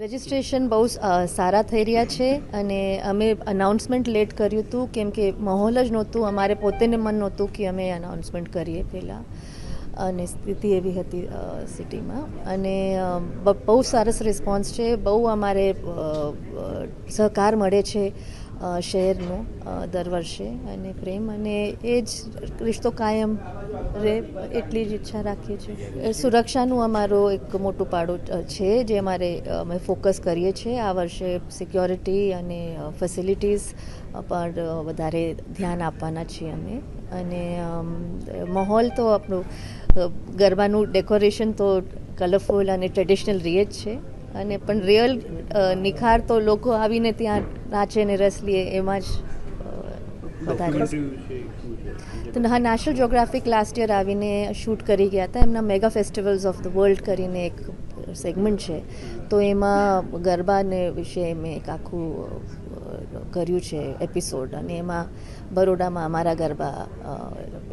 Registration બહુ સારા થઈ રહ્યા છે અને અમે અનાઉન્સમેન્ટ લેટ કર્યું હતું કેમ કે માહોલ જ નહોતું, અમારે પોતેને મન નહોતું કે અમે અનાઉન્સમેન્ટ કરીએ પહેલાં અને સ્થિતિ એવી હતી સિટીમાં. અને બહુ સરસ રિસ્પોન્સ છે, બહુ અમારે સહકાર મળે છે. શહેરનો દર વર્ષે અને પ્રેમ અને એ જ રિશ્તો કાયમ રહે એટલી જ ઈચ્છા રાખીએ છીએ. સુરક્ષાનું અમારો એક મોટું પાડું છે જે અમારે અમે ફોકસ કરીએ છીએ. આ વર્ષે સિક્યોરિટી અને ફેસિલિટીઝ પર વધારે ધ્યાન આપવાના છીએ અમે. અને માહોલ તો આપણું ગરબાનું ડેકોરેશન તો કલરફુલ અને ટ્રેડિશનલ રીએ જ છે. અને પણ રિયલ નિખાર તો લોકો આવીને ત્યાં નાચે ને રસ લે એમાં જ વધારે. તો હા નેશનલ જ્યોગ્રાફિક લાસ્ટ યર આવીને શૂટ કરી ગયા હતા. એમના mega festivals of the world કરીને એક સેગમેન્ટ છે. તો એમાં ગરબાને વિશે મેં એક આખું કર્યું છે એપિસોડ અને એમાં બરોડામાં અમારા ગરબા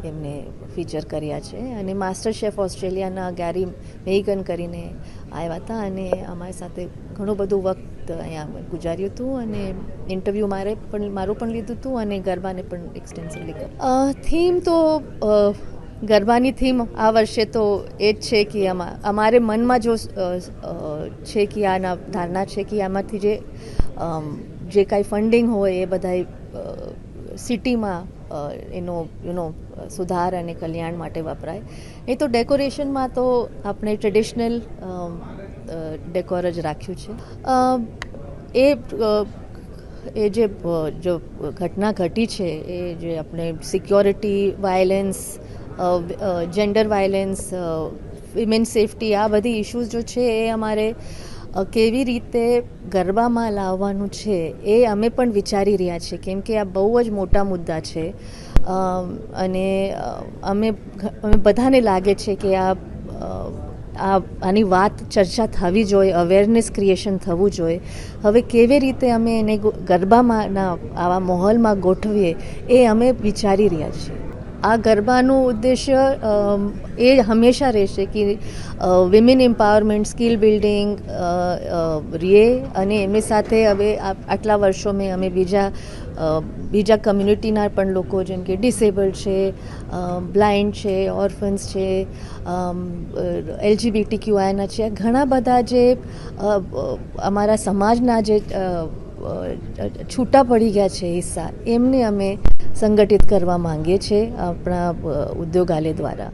એમને ફીચર કર્યા છે અને માસ્ટર શેફ ઓસ્ટ્રેલિયાના ગેરી મેગન કરીને આવ્યા હતા અને અમારી સાથે ઘણું બધું વખત અહીંયા ગુજાર્યું હતું અને ઇન્ટરવ્યૂ મારે પણ, મારું પણ લીધું હતું અને ગરબાને પણ એક્સટેન્સિવલી થીમ તો ગરબાની થીમ આ વર્ષે તો એ જ છે કે આમાં, અમારે મનમાં જો છે કે આના ધારણા છે કે આમાંથી જે જે કાંઈ ફંડિંગ હોય એ બધાય સિટીમાં એનો યુનો સુધાર અને કલ્યાણ માટે વપરાય. એ તો ડેકોરેશનમાં તો આપણે ટ્રેડિશનલ ડેકોર જ રાખ્યું છે. એ એ જે જો ઘટના ઘટી છે, એ જે આપણે security violence gender violence women safety આ બધી ઇશ્યુઝ જો છે એ અમારે કેવી રીતે ગરબામાં લાવવાનું છે એ અમે પણ વિચારી રહ્યા છીએ. કેમ કે આ બહુ જ મોટા મુદ્દા છે. અને અમે અમે બધાને લાગે છે કે આ આ, આની વાત ચર્ચા થવી જોઈએ અવેરનેસ ક્રિએશન થવું જોઈએ. હવે કેવી રીતે અમે એને ગરબામાંના આવા માહોલમાં ગોઠવીએ એ અમે વિચારી રહ્યા છીએ. આ ગરબાનું ઉદ્દેશ્ય એ હંમેશા રહેશે કે વિમેન એમ્પાવરમેન્ટ સ્કિલ બિલ્ડિંગ રીએ અને એમની સાથે હવે આટલા વર્ષો મેં અમે બીજા બીજા કમ્યુનિટીના પણ લોકો જેમ કે ડિસેબલ્ડ છે બ્લાઇન્ડ છે ઓર્ફન્સ છે એલજીબીટી ક્યુઆઈના છે ઘણા બધા જે અમારા સમાજના જે છૂટા પડી ગયા છે હિસ્સા. એમને અમે સંગઠિત કરવા માંગીએ છીએ આપણા ઉદ્યોગાલય દ્વારા.